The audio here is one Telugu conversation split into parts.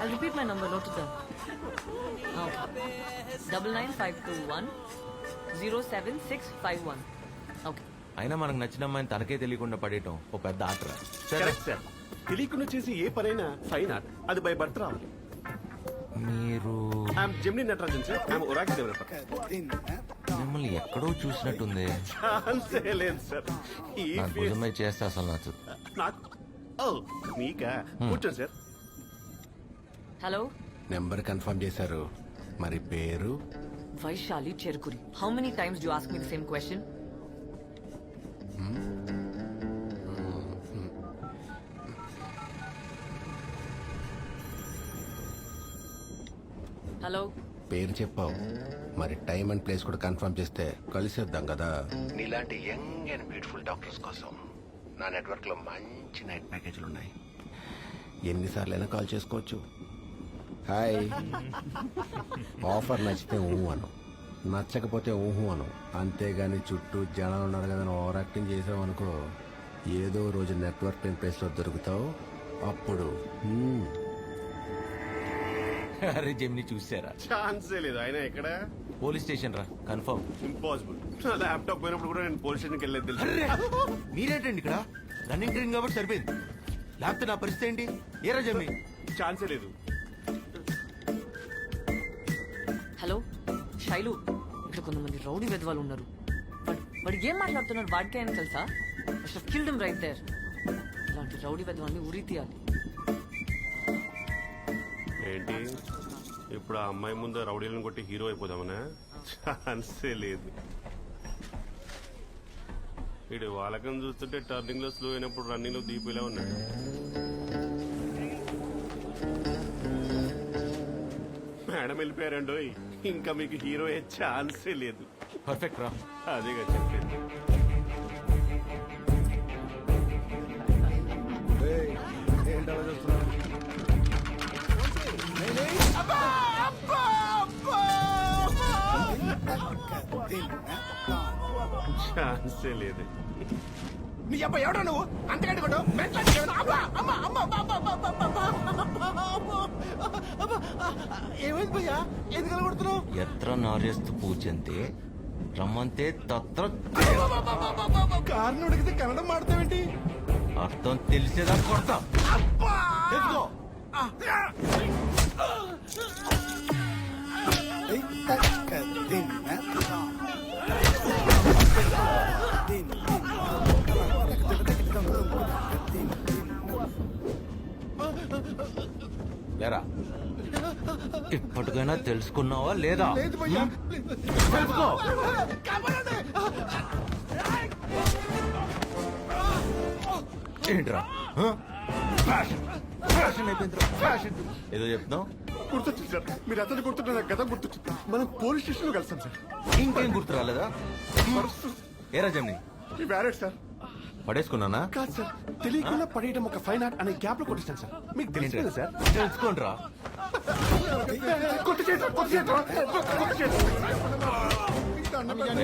I'll repeat my number, note it down. Double nine five two one zero seven six five one. Okay. అయినా మనకు నచ్చిన అమ్మాయిని తనకే తెలియకుండా పడేయటం ఓ పెద్ద ఆటరా సరే. కరెక్ట్ సార్ తెలియకుండా చేసి ఏ పనైనా ఫైన్ ఆర్ట్ అది బై బర్త్ రావాలి. మీరు I'm Gemini Natarajan sir I'm Oracle developer మిమ్మల్ని ఎక్కడో చూసినట్టుంది. ఛాన్సే లేదు సార్ ఈ నా face- భుజమై చేస్తే అసలు నచ్చదు. నాకు ఓ మీకా? కూర్చోండి సార్. Hello? నెంబర్ కన్ఫర్మ్ చేశారు. మరి పేరు? Cherkuri. How many times do you ask me the same question? Hello పేరు చెప్పావు. మరి టైం అండ్ ప్లేస్ కూడా కన్ఫర్మ్ చేస్తే కలిసేద్దాం కదా. నీలాంటి యంగ్ అండ్ బ్యూటిఫుల్ డాక్టర్స్ కోసం నా నెట్వర్క్లో మంచి నైట్ ప్యాకేజీలు ఉన్నాయి. ఎన్నిసార్లు అయినా కాల్ చేసుకోవచ్చు. హాయ్. ఆఫర్ నచ్చితే ఊహు అను. నచ్చకపోతే ఊహు అను. అంతేగాని చుట్టూ జనాలు ఉన్నారు కదా ఓవర్ యాక్టింగ్ చేసావు అనుకో ఏదో రోజు నెట్వర్క్ లేని ప్లేస్లో దొరుకుతావు. అప్పుడు అరే జెమిని చూసారా? ఛాన్సే లేదు. ఆయన ఎక్కడ? పోలీస్ స్టేషన్ రా కన్ఫర్మ్. ఇంపాసిబుల్. ల్యాప్టాప్ పోయినప్పుడు కూడా నేను పోలీస్ స్టేషన్కి వెళ్ళలేదు తెలుసు. మీరేంటండి ఇక్కడ? రన్నింగ్ ట్రైన్ కాబట్టి సరిపోయింది. లేకపోతే నా పరిస్థితి ఏంటి? ఏరా జెమిని ఛాన్సే లేదు. హలో శైలు ఇక్కడ కొంతమంది రౌడీ వెధవాలు ఉన్నారు. వాడు- వాడు ఏం మాట్లాడుతున్నారు వాడికే అని తెలుసా? కిల్డమ్ రైట్ దేర్ ఇలాంటి రౌడీ వెధవాన్ని ఉరి తీయాలి. ఏంటి? ఇప్పుడు ఆ అమ్మాయి ముందు రౌడీలను కొట్టి హీరో అయిపోదామనా? ఛాన్సే లేదు. ఇడు వాళ్ళకం చూస్తుంటే టర్నింగ్లో స్లో అయినప్పుడు రన్నింగ్లో దీపిలా ఉన్నాడు. మేడం వెళ్ళిపోయారండో ఇంకా మీకు హీరో అయ్యే ఛాన్సే లేదు. పర్ఫెక్ట్ రా. అదేగా చెప్పలేదు సమస్య లేదు. నీ అబ్బా ఎవడా నువ్వు? అంతగడుకోడు ఏమైంది భయ్యా? ఎందుకు కలగొడుతున్నావు ఎత్ర నారేస్తు పూజంతే రమ్మంతే తత్ర కారణం ఉడికితే కన్నడం మాడతావేంటి? అర్థం తెలిసేదా కొడతా. అబ్బా! ఇప్పటికైనా తెలుసుకున్నావా లేదా? తెలుసుకో. ఏంట్రా? ఫ్యాషన్. ఫ్యాషన్ అయిపోయిందిరా. ఫ్యాషన్. ఏదో చెప్తున్నావు? గుర్తొచ్చింది సార్. మీరు అతను గుర్తుంటే నాకు గతం గుర్తొచ్చింది. మనం పోలీస్ స్టేషన్లో కలిసాం సార్. ఇంకేం గుర్తు రాలేదా? ఏరా జమ్ని ఈ వ్యారెట్ సార్. పడేసుకున్నానా? కాదు సార్. తెలియకుండా పడేయడం ఒక ఫైన్ ఆర్ట్ అనే గ్యాప్లో కొట్టిస్తాను సార్. మీకు తెలియదు సార్. తెలుసుకోండిరా. కొత్త చేతి కొత్త చేతి కొత్త చేతి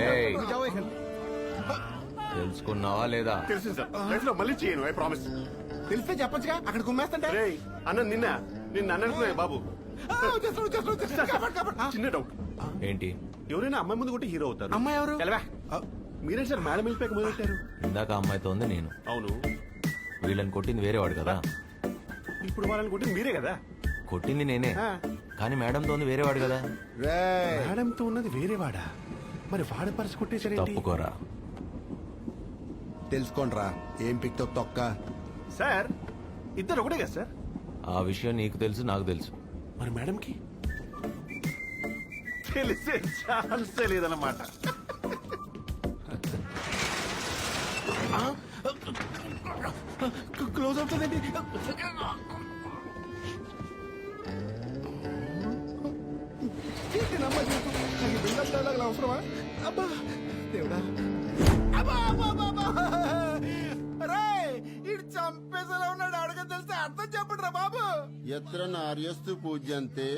ఏయ్, తెలుసుకున్నావా లేదా? తెలిసింది సార్. లైఫ్లో మళ్ళీ చేయను ఐ ప్రామిస్ తెలిస్తే చెప్పొచ్చుగా? అక్కడ గుమ్మేస్తుంటే? రే అన్న నిన్న నిన్న అన్ననుకునే బాబు. ఆ, వచ్చేస్తున్నా, వచ్చేస్తున్నా, వచ్చేస్తున్నా. కాపాడు, కాపాడు. ఆ, చిన్న డౌట్ ఏంటి? ఎవరైనా అమ్మాయి ముందు కొట్టి హీరో అవుతారు. అమ్మాయి ఎవరు? తెలవా మీరే సార్ మేడం వెళ్ళిపోయాక మొదలెట్టారు? ఇందాక ఆ అమ్మాయితో ఉంది నేను. అవును. వీళ్ళని కొట్టింది వేరేవాడు కదా? ఇప్పుడు వాళ్ళని కొట్టి మీరే కదా? కొట్టింది నేనే. కానీ మేడంతో ఉంది వేరేవాడు కదా. రేయ్, మేడంతో ఉన్నది వేరే వాడా మరి వాడ పరిచి కొట్టేశారేంటి తప్పుకోరా. తెలుసుకోండిరా ఏం పిక్తో తొక్క. సార్ ఇద్దరు ఒకటే కదా సార్? ఆ విషయం నీకు తెలుసు నాకు తెలుసు. మరి మేడంకి? తెలిసే ఛాన్సే లేదన్నమాట. క్లోజ్ అవుతుందండి అవసరమా? అబ్బా దేవుడా. అబ్బా అబ్బా అబ్బా, అబ్బా. రేయ్, ఈడు చంపేసేలా ఉన్నాడు. అడగ తెలిస్తే అర్థం చెప్పండి రా బాబు. ఎత్ర నార్యస్తు పూజ్యంతే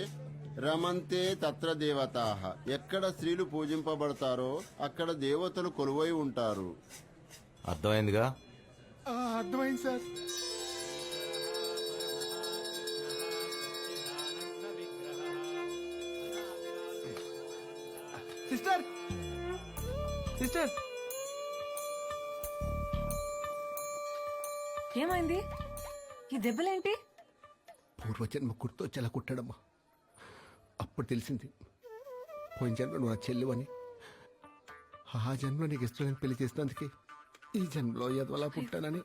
రమంతే తత్ర దేవతాహ ఎక్కడ స్త్రీలు పూజింపబడతారో అక్కడ దేవతలు కొలువై ఉంటారు. అర్థమైందిగా? ఆ, అర్థమైంది సార్. సిస్టర్! సిస్టర్! ఏమైంది? ఈ దెబ్బలేంటి? పూర్వజన్మ గుర్తొచ్చేలా కుట్టాడమ్మా. అప్పుడు తెలిసింది. పోయిన జన్మ నువ్వు నా చెల్లివని. ఆ జన్మ నీకు ఇష్టం పెళ్ళి చేసినందుకే ఈ జన్మలో ఎదవలా పుట్టానని.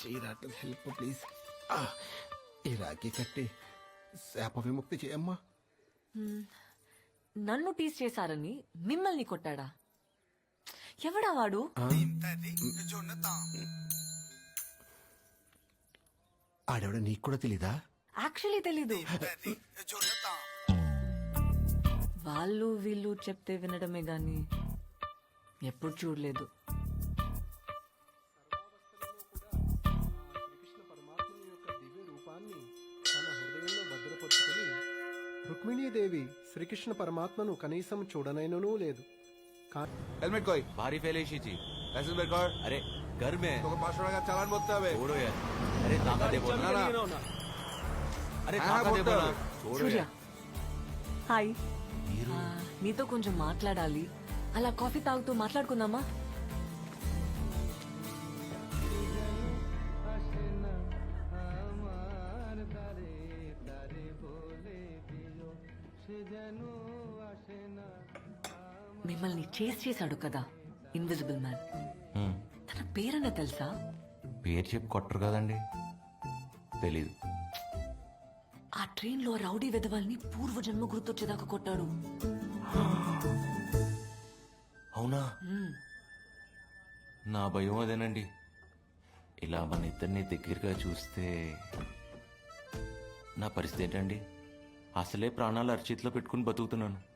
చీరాట హెల్ప్ ప్లీజ్ ఈ రాఖీ కట్టి శాప విముక్తి చేయమ్మా నన్ను టీస్ చేశారని మిమ్మల్ని కొట్టాడా? ఎవడా వాడు? ఆడవిడ నీకు కూడా తెలీదా? యాక్చువల్లీ తెలీదు. వాళ్ళు వీళ్ళు చెప్తే వినడమే గాని ఎప్పుడు చూడలేదు. రుక్మిణీదేవి శ్రీకృష్ణ పరమాత్మను కనీసం చూడనైనను లేదు. మీతో భారీ అరే పాస్ అరే హాయ్. నీతో కొంచెం మాట్లాడాలి. అలా కాఫీ తాగుతూ మాట్లాడుకుందామా? చేసి చేశాడు కదా ఇన్విజిబుల్ మ్యాన్. తన పేరన్న తెలుసా? పేరు చెప్పి కొట్టరు కదండి. తెలీదు. ఆ ట్రైన్లో రౌడీ వెధవాల్ని పూర్వజన్మ గుర్తొచ్చేదాకా కొట్టాడు. అవునా. నా భయం అదేనండి. ఇలా మన ఇద్దరిని దగ్గరగా చూస్తే నా పరిస్థితి ఏంటండి? అసలే ప్రాణాలు అరచేతిలో పెట్టుకుని బతుకుతున్నాను.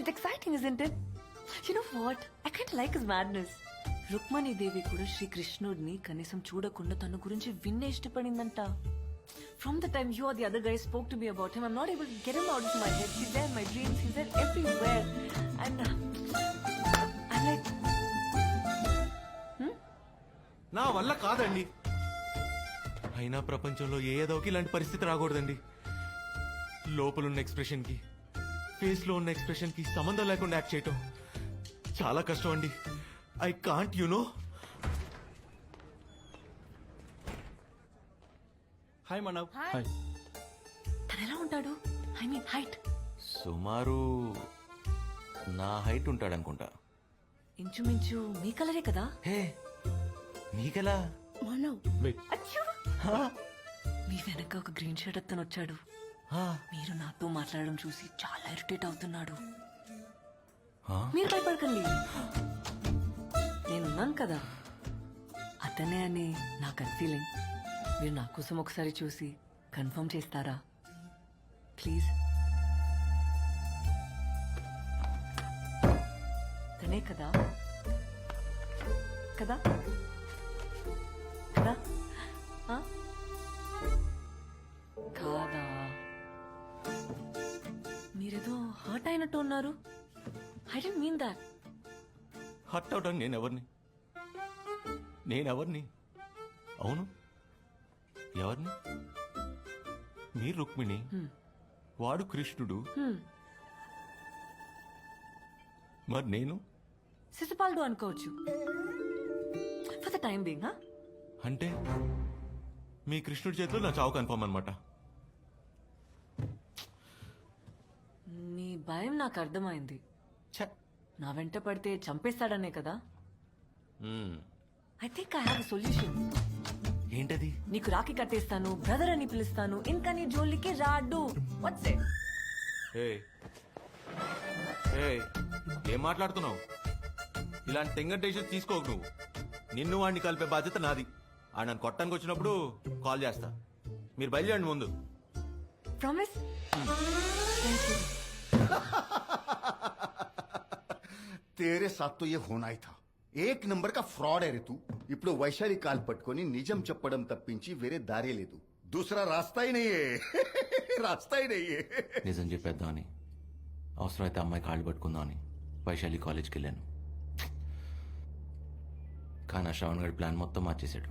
It's exciting, isn't it? You know what? I kind of like his madness. Rukmini Devi కూడా శ్రీకృష్ణుడిని కనీసం చూడకుండా తన గురించి విన్నే ఇష్టపడిందంట. From the time you are the other guy spoke to me about him I'm not able get him out my head he's there my dreams he's there everywhere and I like నా వల్ల కాదండి. అయినా ప్రపంచంలో ఏ ఏదోకి ఇలాంటి పరిస్థితి రాకూడదండి. లోపలున్న ఎక్స్ప్రెషన్కి. ఫేస్లో ఉన్న ఎక్స్ప్రెషన్కి సంబంధం లేకుండా యాక్ట్ చేయటం చాలా కష్టం అండి. I can't you know. Hi Manav. Hi. తను ఎలా ఉంటాడు? I mean height. సుమారు నా హైట్ ఉంటాడు అనుకుంటా ఇంచుమించు మీ కలరే కదా? హే నీకెలా అచ్చో! మీ వెనక ఒక గ్రీన్ షర్ట్ అతను వచ్చాడు మీరు నాతో మాట్లాడడం చూసి చాలా ఇరిటేట్ అవుతున్నాడు? మీరు భయపడకండి. నేనున్నాను కదా. అతనే అని నా గట్ ఫీలింగ్ మీరు నా కోసం ఒకసారి చూసి కన్ఫర్మ్ చేస్తారా? ప్లీజ్ తనే కదా. కదా? ఉన్నారు I don't mean that hurt అవడం నేనెవరిని నేనెవరిని అవును. ఎవరిని? మీరు రుక్మిణి. వాడు కృష్ణుడు. మరి నేను? శిశుపాలుడు అనుకోవచ్చు. ఫర్ ద టైం బీయింగ్ అంటే మీ కృష్ణుడి చేతిలో నా చావు కన్ఫర్మ్ అనమాట నీ భయం నాకు అర్థమైంది. నా వెంట పడితే చంపేస్తాడనే కదా? I think I have solution ఏంటది? నీకు రాఖీ కట్టేస్తాను బ్రదర్ అని పిలుస్తాను ఇంకా నీ జోలికి రాడు. వాట్స్ ఇట్ ఏయ్. ఏయ్ ఏం మాట్లాడుతున్నావు? ఇలాంటి తెంగర్ డెసిషన్ తీసుకోకు నువ్వు. నిన్ను వాడిని కలిపే బాధ్యత నాది. ఆ నన్ను కొట్టడానికి వచ్చినప్పుడు కాల్ చేస్తా. మీరు బయలుదేరండి ముందు. ప్రామిస్ థ్యాంక్ యూ తేరే సాత్తో ఏ హోనాయి థా ఏక్ నంబర్ కా ఫ్రాడ్ అరే తూ ఇప్పుడు వైశాలి కాల్ పట్టుకొని నిజం చెప్పడం తప్పించి వేరే దారే లేదు దూసరా రాస్తాయి నయ్యే రాస్తాయి నయ్యే నిజం చెప్పేద్దామని అవసరమైతే అమ్మాయి కాళ్ళు పట్టుకుందామని వైశాలి కాలేజ్కి వెళ్ళాను కానీ ఆ శ్రావణ్ గారి ప్లాన్ మొత్తం మార్చేశాడు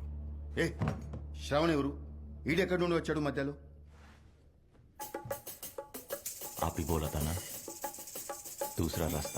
ఏ శ్రావణ్ ఎవరు ఈడెక్కడి నుండి వచ్చాడు మధ్యలో आप ही बोला था ना दूसरा रास्ता